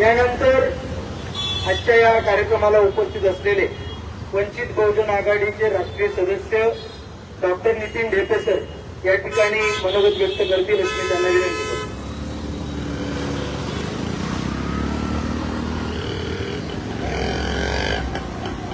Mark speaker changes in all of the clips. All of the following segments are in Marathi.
Speaker 1: यानंतर आजच्या या कार्यक्रमाला उपस्थित असलेले वंचित बहुजन आघाडीचे राष्ट्रीय सदस्य डॉक्टर नितीन ढेपे सर या ठिकाणी मनोगत व्यक्त करतील अशी त्यांना विनंती करतो.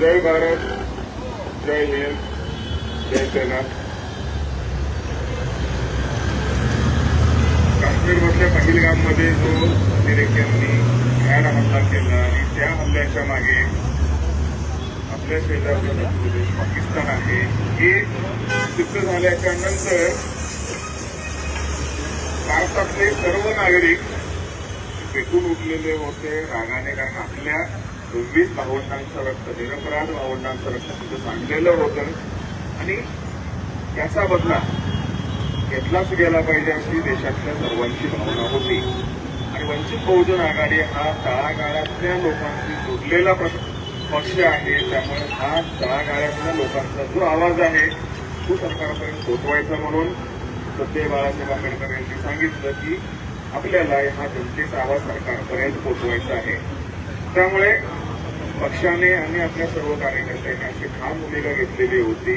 Speaker 2: जय भारत जय हिंद जय सेना काश्मीरमधल्या पहलगाममध्ये जो अमेरिकेने भयान हल्ला केला आणि त्या हल्ल्याच्या मागे आपल्या शेजारचा पाकिस्तान आहे हे सिद्ध झाल्याच्यानंतर भारतातले सर्व नागरिक पेटून उठलेले होते. रागाने कारण आपल्या सव्वीस भावंडांचं रक्त निरपराध भावंडांचं रक्त तिथं सांडलेलं होतं. आणि त्याचा बदला घेतलाच गेला पाहिजे अशी देशातल्या सर्वांची भावना होती. आणि वंचित बहुजन आघाडी हा तळागाळातल्या लोकांशी जोडलेला पक्ष पक्ष आहे. त्यामुळे हा तळागाळातल्या लोकांचा जो आवाज आहे तो सरकारपर्यंत पोचवायचा म्हणून सध्या बाळासाहेब आंबेडकर यांनी सांगितलं की आपल्याला हा जनतेचा आवाज सरकारपर्यंत पोचवायचा आहे. त्यामुळे पक्षाने आणि आपल्या सर्व कार्यकर्त्यांनी अशी ठाम भूमिका घेतलेली होती.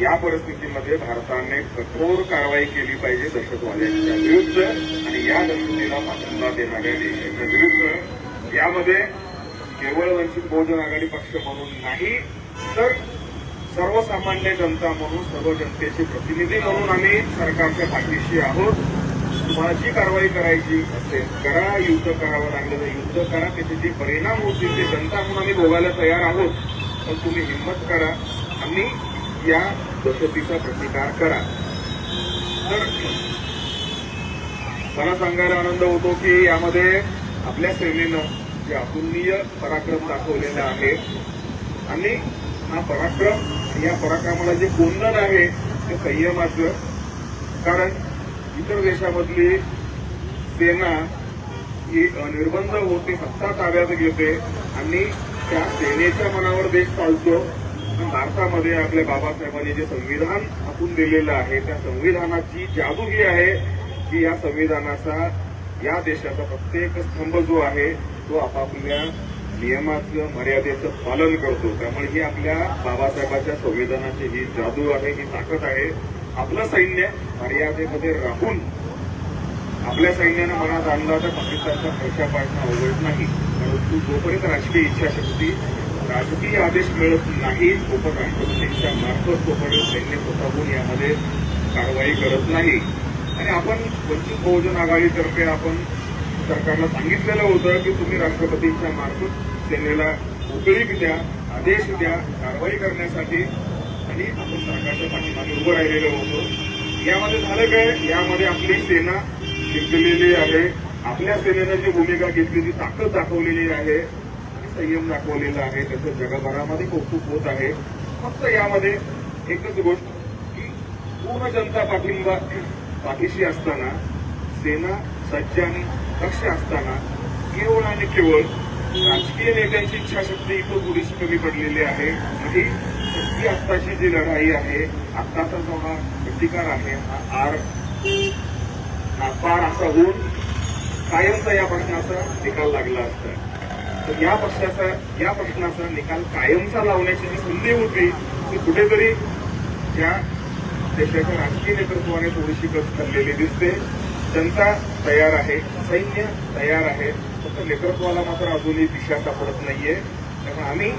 Speaker 2: या परिस्थितीमध्ये भारताने कठोर कारवाई केली पाहिजे दहशतवाद्यांच्या विरुद्ध आणि या दहशतीला पाठिंबा देणाऱ्या देशाच्या विरुद्ध. यामध्ये केवळ वंचित बहुजन आघाडी पक्ष म्हणून नाही तर सर्वसामान्य जनता म्हणून सर्व जनतेचे प्रतिनिधी म्हणून आम्ही सरकारच्या पाठीशी आहोत. तुम्हाला जी कारवाई करायची असेल करा युद्ध करावं लागलं तर युद्ध करा त्याचे जे परिणाम होतील ते जनता म्हणून आम्ही भोगायला तयार आहोत. पण तुम्ही हिंमत करा. आम्ही या कसोटीचा प्रतिकार करा. तर मला सांगायला आनंद होतो की यामध्ये आपल्या सेनेनं जे अतुलनीय पराक्रम दाखवलेला आहे आणि हा पराक्रम या पराक्रमाला जे कोंदन आहे ते संयमाचं. कारण इतर देशामधली सेना ही निर्बंध होते सत्ता ताब्यात घेते आणि त्या सेनेच्या मनावर देश चालतो भारतामध्ये आपल्या बाबासाहेबांनी जे संविधान आपण दिलेलं आहे त्या संविधानाची जादू ही आहे की या संविधानाचा या देशाचा प्रत्येक स्तंभ जो आहे तो आपापल्या नियमाचं मर्यादेचं पालन करतो. त्यामुळे ही आपल्या बाबासाहेबांच्या संविधानाची ही जादू आहे ही ताकद आहे. आपलं सैन्य मर्यादेमध्ये राहून आपल्या सैन्यानं मनात आणला तर पाकिस्तानचा पैसा पाडणं अवघड नाही. परंतु जोपर्यंत राजकीय इच्छाशक्ती राजकीय आदेश मिळत नाही तोपर्यंत मार्फत तोपर्यंत सैन्य स्वतःहून यामध्ये कारवाई करत नाही. आणि आपण वंचित बहुजन आघाडीतर्फे आपण सरकारला सांगितलेलं होतं की तुम्ही राष्ट्रपतींच्या मार्फत सेनेला उकळीक द्या आदेश द्या कारवाई करण्यासाठी. आणि आपण सरकारच्या पाठीमागे उभं राहिलेलं होतो. यामध्ये झालं काय? यामध्ये आपली सेना जिंकलेली आहे. आपल्या सेनेनं जी भूमिका घेतली ती ताकद दाखवलेली आहे. संयम दाखवलेला आहे त्याचं जगभरामध्ये कौतुक होत आहे. फक्त यामध्ये एकच गोष्ट की पूर्ण जनता पाठिंबा पाठीशी असताना सेना सज्ज आणि दक्ष असताना केवळ आणि केवळ राजकीय नेत्यांची इच्छाशक्ती इथं थोडीशी कमी पडलेली आहे. आणि शक्ती आत्ताची जी लढाई आहे आत्ताचा जो हा प्रतिकार आहे हा आर हा पार असा होऊन कायमचा या प्रश्नाचा निकाल लागला असता. तर या पक्षाचा या प्रश्नाचा निकाल कायमचा लावण्याची जी संधी होती ती कुठेतरी या देशाच्या राजकीय नेतृत्वाने थोडीशी गत ठरलेली दिसते. जनता तयार आहे सैन्य तयार आहे फक्त नेतृत्वाला मात्र अजूनही दिशा सापडत नाहीये. त्यामुळे आम्ही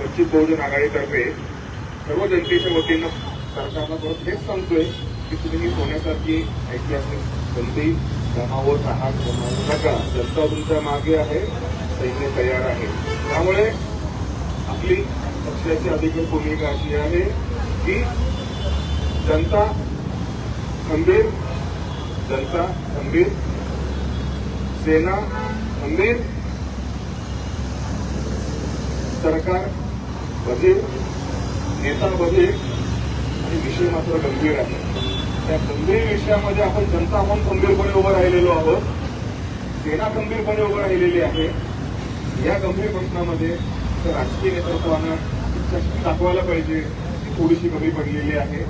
Speaker 2: वंचित बहुजन आघाडीतर्फे सर्व जनतेच्या वतीनं सरकारला परत हेच सांगतोय की तुम्ही ही सोन्यासारखी ऐतिहासिक संधी गमावत आहात गमावू नका. जनता तुमच्या मागे आहे. सैन्य तयार आहे. त्यामुळे आपली पक्षाची अधिकृत भूमिका अशी आहे की जनता खंबीर जनता खंबीर सेना खंबीर सरकार बधीर नेता बधीर आणि विषय मात्र गंभीर आहे. त्या गंभीर विषयामध्ये आपण जनता म्हणून खंबीरपणे उभं राहिलेलो आहोत. सेना खंबीरपणे उभं राहिलेली आहे. या गंभीर प्रश्नामध्ये राजकीय नेतृत्वानं दाखवायला पाहिजे ती थोडीशी कमी पडलेली आहे.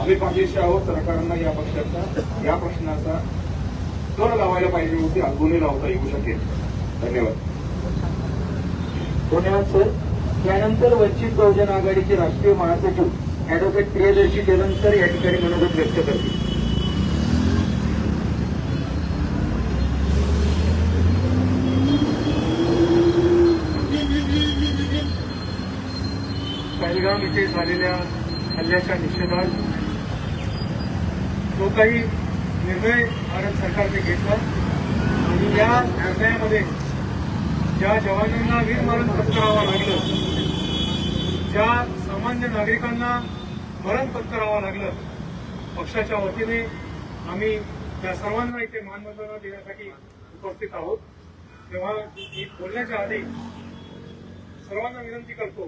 Speaker 2: आम्ही पाठीशी आहोत सरकारनं या पक्षाचा या प्रश्नाचा. कर लावायला पाहिजे होती अजूनही लावता येऊ शकेल. धन्यवाद.
Speaker 1: धन्यवाद सर. त्यानंतर वंचित बहुजन आघाडीचे राष्ट्रीय महासचिव ऍडव्होकेट प्रियदर्शी देवनकर या ठिकाणी मनोगत व्यक्त करतील.
Speaker 3: येथे झालेल्या हल्ल्याच्या निषेधात जो काही निर्णय भारत सरकारने घेतला आणि या निर्णयामध्ये ज्या जवानांना वीरमरण पत्करावं लागलं ज्या सामान्य नागरिकांना मरण पत्करावं लागलं पक्षाच्या वतीने आम्ही त्या सर्वांना इथे मानवंदना देण्यासाठी उपस्थित आहोत. तेव्हा बोलण्याच्या आधी सर्वांना विनंती करतो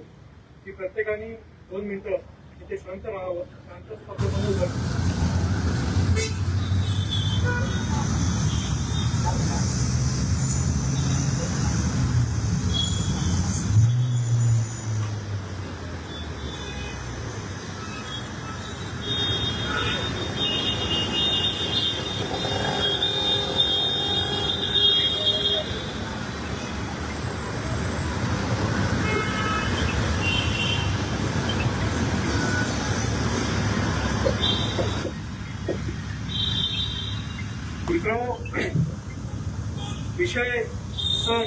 Speaker 3: की प्रत्येकाने दोन मिनिटं इथे शांत राहावं शांत स्तब्ध मित्रांनो विषय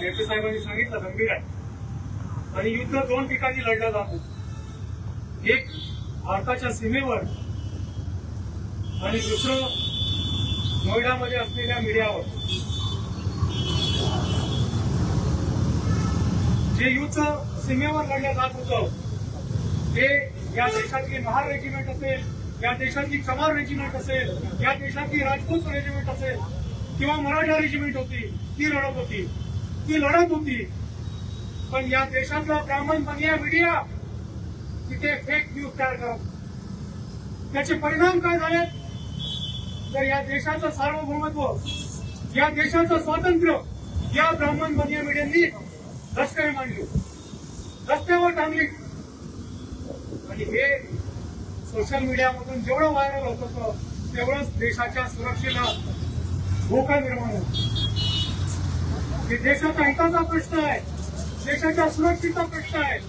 Speaker 3: ढेपे साहेबांनी सांगितलं गंभीर आहे. आणि युद्ध दोन ठिकाणी लढलं जात. एक भारताच्या सीमेवर आणि दुसरं नोएडामध्ये असलेल्या मीडियावर. जे युद्ध सीमेवर लढलं जात होतं ते या देशातली महार रेजिमेंट असेल या देशातली चमार रेजिमेंट असेल या देशातली राजपूत रेजिमेंट असेल किंवा मराठा रेजिमेंट होती ती लढत होती. ती लढत होती. पण या देशातला ब्राह्मण बनिया मीडिया तिथे फेक न्यूज तयार करत त्याचे परिणाम काय झाले तर या देशाचं सार्वभौमत्व या देशाचं स्वातंत्र्य या ब्राह्मण बनिया मीडियांनी रस्त्याने मांडली. रस्त्यावर टांगली. आणि हे सोशल मीडियामधून जेवढं व्हायरल होत होतं तेवढंच देशाच्या सुरक्षेला धोका निर्माण होतो. हे हिताचा प्रश्न आहे. देशाच्या सुरक्षेचा प्रश्न आहे.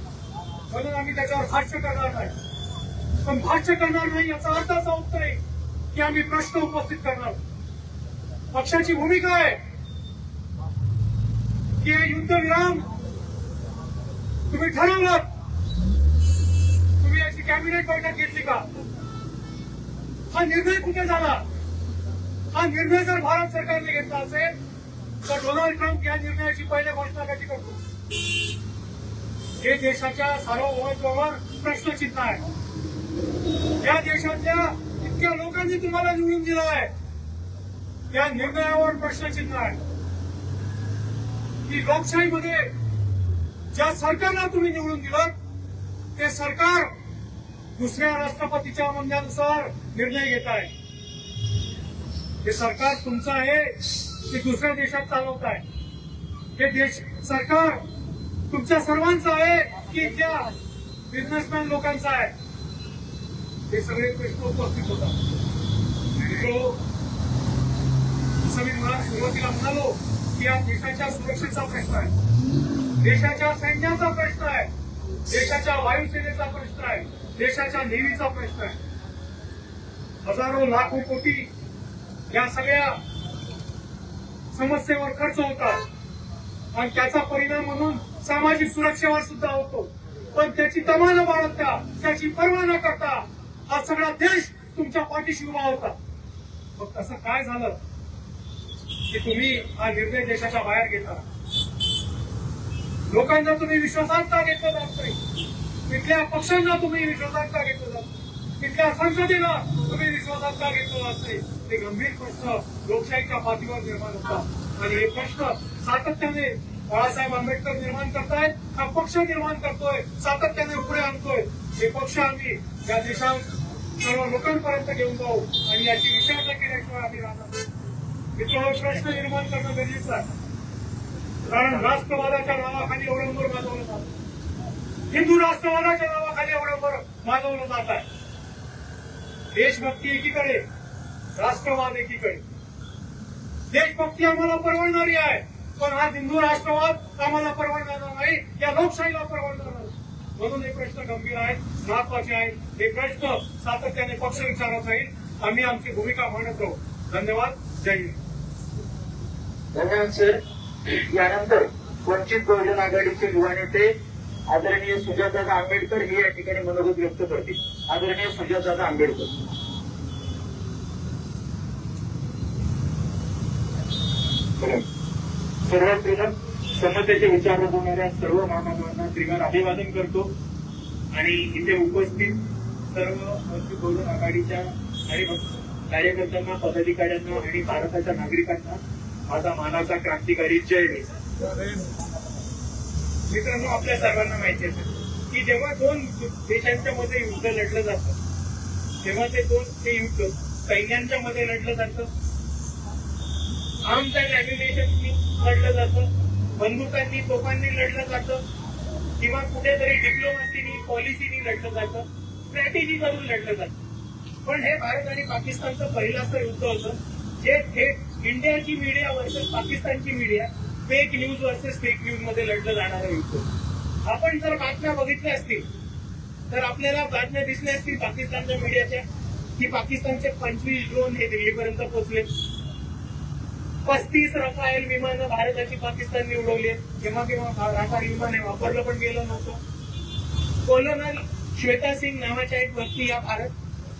Speaker 3: म्हणून आम्ही त्याच्यावर भाष्य करणार नाही. पण भाष्य करणार नाही याचा अर्थ असा होत नाही की आम्ही प्रश्न उपस्थित करणार. पक्षाची भूमिका आहे की युद्ध युद्धविराम तुम्ही ठरवलं यांची कॅबिनेट बैठक घेतली का? हा निर्णय कुठे झाला? हा निर्णय जर भारत सरकारने घेतला असेल तर डोनाल्ड ट्रम्प या निर्णयाची पहिल्या घोषणा कशी करतो? हे देशाच्या सार्वभौमत्वावर प्रश्नचिन्ह आहे. या देशातल्या इतक्या लोकांनी तुम्हाला निवडून दिलं आहे. त्या निर्णयावर प्रश्नचिन्ह आहे. की लोकशाहीमध्ये ज्या सरकारला तुम्ही निवडून दिलं ते सरकार दुसऱ्या राष्ट्रपतीच्या म्हणण्यानुसार निर्णय घेत आहे. हे सरकार तुमचं आहे ते दुसऱ्या देशात चालवत आहे. हे देश सरकार तुमच्या सर्वांचं आहे की त्या बिझनेसमॅन लोकांचं आहे. हे सगळे प्रश्न उपस्थित होतात. मी मला सुरुवातीला म्हणालो की या देशाच्या सुरक्षेचा प्रश्न आहे. देशाच्या सैन्याचा प्रश्न आहे. देशाच्या वायुसेनेचा प्रश्न आहे. देशाच्या नेव्हीचा प्रश्न आहे. हजारो लाखो कोटी या सगळ्या समस्येवर खर्च होतात. आणि त्याचा परिणाम म्हणून सामाजिक सुरक्षेवर सुद्धा होतो. पण त्याची तमा न बाळगता त्याची पर्वा न करता हा सगळा देश तुमच्या पाठीशी उभा होता. मग तसं काय झालं? की तुम्ही हा निर्णय देशाच्या बाहेर घेता. लोकांना तुम्ही विश्वासात का घेतलं जात नाही तिथल्या पक्षांना तुम्ही विश्वासात का घेतलं जात नाही? तिथल्या संसदेला तुम्ही विश्वासात का घेतलं जात नाही हे गंभीर प्रश्न लोकशाहीच्या पाठीवर निर्माण होतात. आणि हे प्रश्न सातत्याने बाळासाहेब आंबेडकर निर्माण करतायत. हा पक्ष निर्माण करतोय. सातत्याने पुढे आणतोय. हे पक्ष आम्ही या देशात सर्व लोकांपर्यंत घेऊन जाऊ. आणि याची विचारणा केल्याशिवाय आम्ही राहणार नाही. प्रश्न निर्माण करणं गरजेचं आहे. कारण राष्ट्रवादाच्या नावाखाली अवलंबर माजवलं जात. हिंदू राष्ट्रवादाच्या नावाखाली अवलंबर माजवलं जात आहे. देशभक्ती एकीकडे राष्ट्रवाद एकीकडे. देशभक्ती आम्हाला परवडणारी आहे पण हा हिंदू राष्ट्रवाद आम्हाला परवडणार नाही या लोकशाहीला परवडणार नाही. म्हणून हे प्रश्न गंभीर आहेत महत्त्वाचे आहेत. हे प्रश्न सातत्याने पक्ष विचारत राहील. आम्ही आमची भूमिका मांडत राहू धन्यवाद. जय हिंद.
Speaker 1: धन्यवाद सर यानंतर वंचित बहुजन आघाडीचे युवा नेते आदरणीय सुजातदादा आंबेडकर हे या ठिकाणी मनोगत व्यक्त करतील. आदरणीय सुजातदादा आंबेडकर. सर्वात प्रथम समतेचे विचार रुजवणाऱ्या सर्व महामानवांना श्रीमान अभिवादन करतो. आणि इथे उपस्थित सर्व वंचित बहुजन आघाडीच्या आणि कार्यकर्त्यांना पदाधिकाऱ्यांना आणि भारताच्या नागरिकांना माझा मानाचा क्रांतिकारी जय. मित्रांनो आपल्या सर्वांना माहिती असेल की जेव्हा दोन देशांच्या मध्ये युद्ध लढलं जातं तेव्हा ते दोन ते युद्ध सैन्यांच्या मध्ये लढलं जातं. आर्म्स अँड अॅम्युनेशननी लढलं जातं. बंदुकांनी तोफांनी लढलं जातं. किंवा कुठेतरी डिप्लोमसीनी पॉलिसीनी लढलं जातं. स्ट्रॅटेजी करून लढलं जातं. पण हे भारत आणि पाकिस्तानचं पहिलं असं युद्ध होतं. जे थेट इंडियाची मीडिया वर्सेस पाकिस्तानची media fake news versus fake न्यूजमध्ये लढलं जाणारं युद्ध. आपण जर बातम्या बघितल्या असतील तर आपल्याला बातम्या दिसल्या असतील पाकिस्तानच्या मीडियाच्या की पाकिस्तानचे पंचवीस ड्रोन हे दिल्लीपर्यंत पोहोचले. पस्तीस रफायल विमानं भारताची पाकिस्तानने उडवली आहेत. केव्हा केव्हा राफाल विमान हे वापरलं पण गेलं नव्हतं. कोलोनल श्वेता सिंग नावाच्या एक व्यक्ती या भारत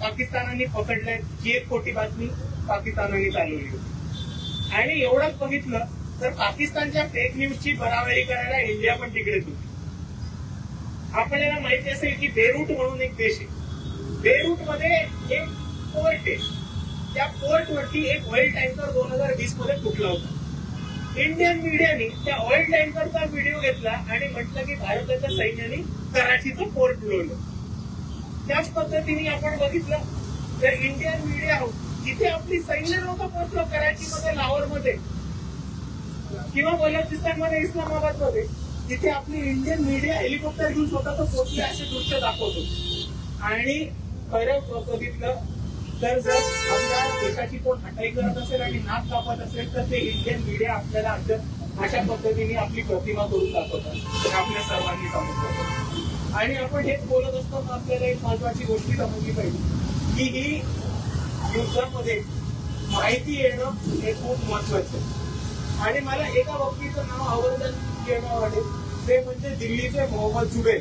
Speaker 1: पाकिस्तानाने पकडल्या. ही एक खोटी बातमी पाकिस्तानाने चालवली होती. आणि एवढंच बघितलं तर पाकिस्तानच्या फेक न्यूजची बराबरी करायला इंडिया पण तिकडेच होती आपल्याला माहिती असेल की बेरूट म्हणून एक देश आहे. बेरूटमध्ये एक पोर्ट आहे. त्या पोर्ट वरती एक ऑइल टँकर दोन हजार वीसमध्ये फुटला होता. इंडियन मीडियाने त्या ऑइल टँकरचा व्हिडिओ घेतला आणि म्हटलं की भारताच्या सैन्याने कराचीचं पोर्ट उडवलं त्याच पद्धतीने आपण बघितलं तर इंडियन मीडिया जिथे आपली सैन्य नव्हतं पोहोचलं कराचीमध्ये लाहोरमध्ये किंवा बलोचिस्तानमध्ये इस्लामाबादमध्ये तिथे आपली इंडियन मीडिया हेलिकॉप्टर घेऊन स्वतः पोहोचले असे दृश्य दाखवतो. आणि खरं बघितलं तर जर आपल्या देशाची कोण हटाई करत असेल आणि नाक कापत असेल तर ते इंडियन मीडिया आपल्याला अशा पद्धतीने आपली प्रतिमा करून दाखवतात. आपल्या सर्वांनी समजलं आणि आपण हेच बोलत असताना आपल्याला एक महत्वाची गोष्ट समजली पाहिजे की ही युद्धामध्ये माहिती येणं हे खूप महत्वाचं आहे. आणि मला एका व्यक्तीचं नाव आवर्जून घेणं वाटेल? ते म्हणजे दिल्लीचे मोहम्मद जुबेर.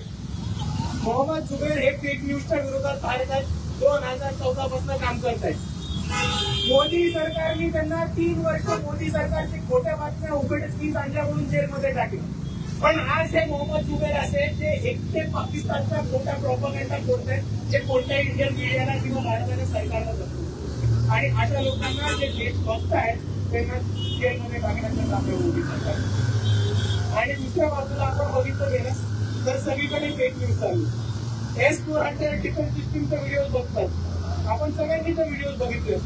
Speaker 1: मोहम्मद जुबेर हे फेक न्यूजच्या विरोधात भारतात दोन हजार चौदा पासून काम करत आहेत. मोदी सरकारने त्यांना तीन वर्ष मोदी सरकारचे खोट्या बातम्या उघडकीस आणल्या म्हणून जेलमध्ये टाकले. पण आज हे मोहम्मद जुबेर असे जे एकटे पाकिस्तानचा खोटा प्रॉपगेंडा करतायत जे कोणत्या इंडियन मीडियाला किंवा भारताच्या सरकारला जातो आणि अशा लोकांना जे देश आहेत त्यांना जेलमध्ये टाकण्याचं काम हे मोदी आणि दुसऱ्या बाजूला आपण बघितलं गेलं तर सगळीकडे फेक न्यूज चालू एस फोर हंड्रेड डिफेन्स सिस्टीमचा व्हिडिओ बघतात. आपण सगळ्यांनी तर व्हिडिओ बघितले.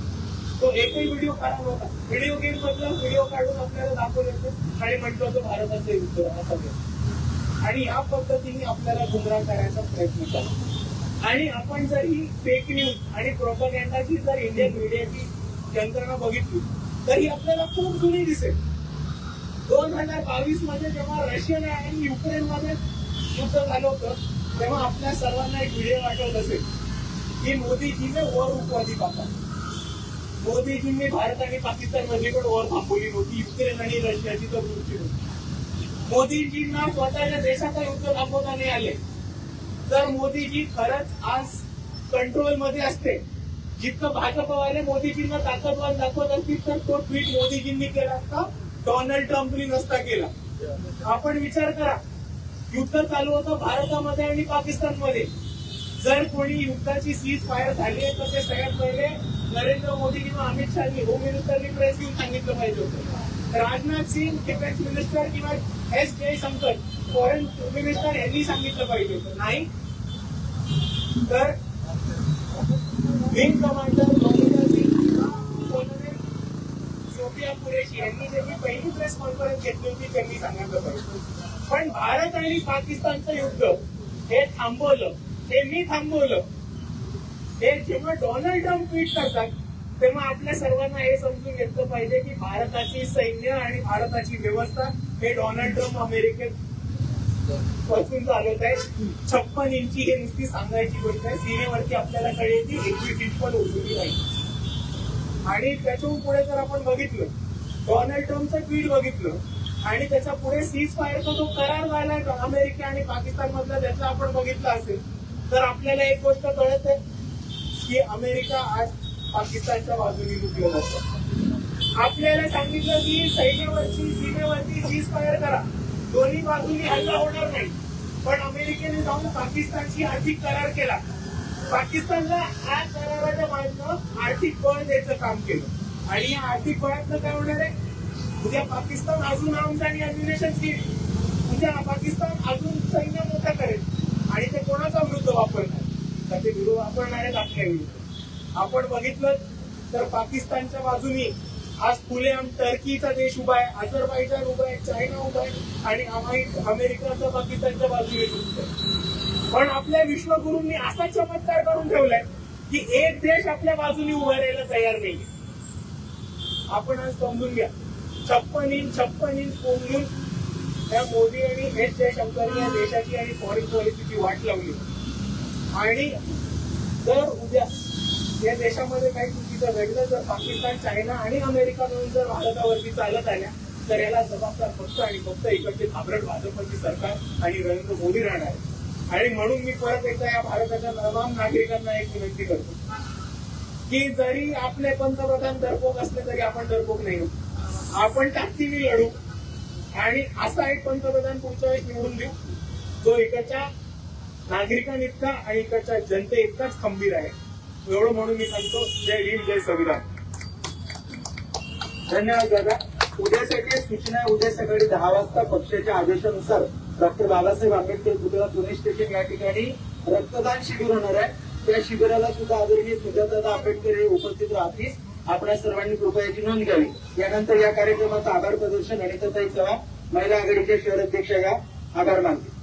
Speaker 1: तो एकही व्हिडिओ खराब होता. व्हिडिओ गेम मधला व्हिडिओ काढून आपल्याला दाखवलं होतं आणि म्हटलं होतं भारताचं युद्ध असं आणि या पद्धतीने आपल्याला गुमराह करायचा प्रयत्न करतो आणि आपण जर ही फेक न्यूज आणि प्रोपगॅन्डाची जर इंडियन मीडियाची यंत्रणा बघितली तर ही आपल्याला खूप जुनी दिसेल. दोन हजार बावीसमध्ये जेव्हा रशियन आणि युक्रेन मध्ये युद्ध झालं होतं तेव्हा आपल्या सर्वांना एक व्हिडिओ आठवत असेल. की मोदीजीने वर उपवादी पाहतात मोदीजींनी भारत आणि पाकिस्तानमध्ये पण वर थांबवली नव्हती. युक्रेन आणि रशियाची तर होती. मोदीजींना स्वतःच्या देशाचा युद्ध थांबवता नाही आले. तर मोदीजी खरंच आज कंट्रोलमध्ये असते. जितकं भाजपवाले मोदीजींना ताकदवान दाखवत असतील तर तो ट्विट मोदीजींनी केला असता. डोनाल्ड ट्रम्पनी नसता केला. आपण विचार करा. युद्ध चालू होतं भारतामध्ये आणि पाकिस्तानमध्ये. जर कोणी युद्धाची सीज फायर झाली आहे तर ते सगळ्यात पहिले नरेंद्र मोदी किंवा अमित शहानी होम मिनिस्टरनी प्रेस घेऊन सांगितलं पाहिजे होतं. राजनाथ सिंग डिफेन्स मिनिस्टर किंवा एस जयशंकर फॉरेन मिनिस्टर यांनी सांगितलं पाहिजे. नाही तर विंग कमांडर महेंद्र सिंग सोफिया कुरेशी यांनी ज्यांनी पहिली प्रेस कॉन्फरन्स घेतली होती त्यांनी सांगितलं पाहिजे. पण भारत आणि पाकिस्तानचं युद्ध हे थांबवलं हे मी थांबवलं हे जेव्हा डोनाल्ड ट्रम्प ट्विट करतात तेव्हा आपल्या सर्वांना हे समजून घेतलं पाहिजे की भारताची सैन्य आणि भारताची व्यवस्था हे डोनाल्ड ट्रम्प अमेरिकेत परफ्यूम चालवत आहे छप्पन इंची हे नुसती सांगायची गोष्ट आहे. सीमेवरती आपल्याला कळेल की एकवीस इंच पण उचलली नाही. आणि त्याच्याहून पुढे जर आपण बघितलं डोनाल्ड ट्रम्पचं ट्विट बघितलं आणि त्याच्या पुढे सीज फायरचा जो करार झालाय अमेरिका आणि पाकिस्तान मधला त्याचा आपण बघितला असेल तर आपल्याला एक गोष्ट कळत आहे की अमेरिका आज पाकिस्तानच्या बाजूने लुटलं जातं आपल्याला सांगितलं की सैन्यावरची सीमेवरती सीज फायर करा. दोन्ही बाजूनी हल्ला होणार नाही. पण अमेरिकेने जाऊन पाकिस्तानशी आर्थिक करार केला. पाकिस्तानला या कराराच्या माध्यमातून आर्थिक बळ द्यायचं काम केलं. आणि या आर्थिक बळातनं काय होणार आहे? उद्या पाकिस्तान अजून आर्म्स आणि अम्युनेशन घेईल. उद्या पाकिस्तान अजून सैन्य मोठा करेल. आणि ते कोणाचा विरुद्ध वापरणार? तर ते विरुद्ध वापरणार आहेत आपल्या विरुद्ध. आपण बघितलं तर पाकिस्तानच्या बाजूनी आज फुलेआम टर्कीचा देश उभा आहे अझरबायजान उभा आहे चायना उभा आहे आणि आम्ही अमेरिकाचा पाकिस्तानच्या बाजूने दिसतोय पण आपल्या विश्वगुरूंनी असा चमत्कार करून ठेवलाय की एक देश आपल्या बाजूने उभा राहायला तयार नाही आपण आज समजून घ्या छप्पन इंच छप्पन इंच कोंबून त्या मोदी आणि एस जयशंकर या देशाची आणि फॉरेन पॉलिसीची वाट लावली. आणि जर उद्या या देशामध्ये काही चुकीचं वेगळं जर पाकिस्तान चायना आणि अमेरिका मिळून जर भारतावरती चालत आल्या तर याला जबाबदार फक्त आणि फक्त इकडचे घाबरट भाजपची सरकार आणि नरेंद्र मोदी राहणार आहे. आणि म्हणून मी परत एकदा या भारताच्या तमाम नागरिकांना एक विनंती करतो की जरी आपले पंतप्रधान डरपोक असले तरी आपण डरपोक नाही आहोत. आपण ताकदीने लढू आणि असा एक पंतप्रधान पुढच्या वेळेस निवडून देऊ जो इकडच्या नागरिकांइतका आणि इकडच्या जनते इतकाच खंबीर आहे एवढं म्हणून मी सांगतो जय भीम जय संविधान.
Speaker 4: धन्यवाद दादा. उद्यासाठी सूचना उद्या सकाळी दहा वाजता पक्षाच्या आदेशानुसार डॉक्टर बाबासाहेब आंबेडकर पुतळा पुणे स्टेशन या ठिकाणी रक्तदान शिबिर होणार आहे. त्या शिबिराला सुद्धा आदरणीय सुजातादा आंबेडकर हे उपस्थित राहतील. आपल्या सर्वांनी कृपया याची नोंद घ्यावी. यानंतर या कार्यक्रमाचं आभार प्रदर्शन अनिताताई चव्हाण महिला आघाडीच्या शहर अध्यक्ष या आभार मानतील.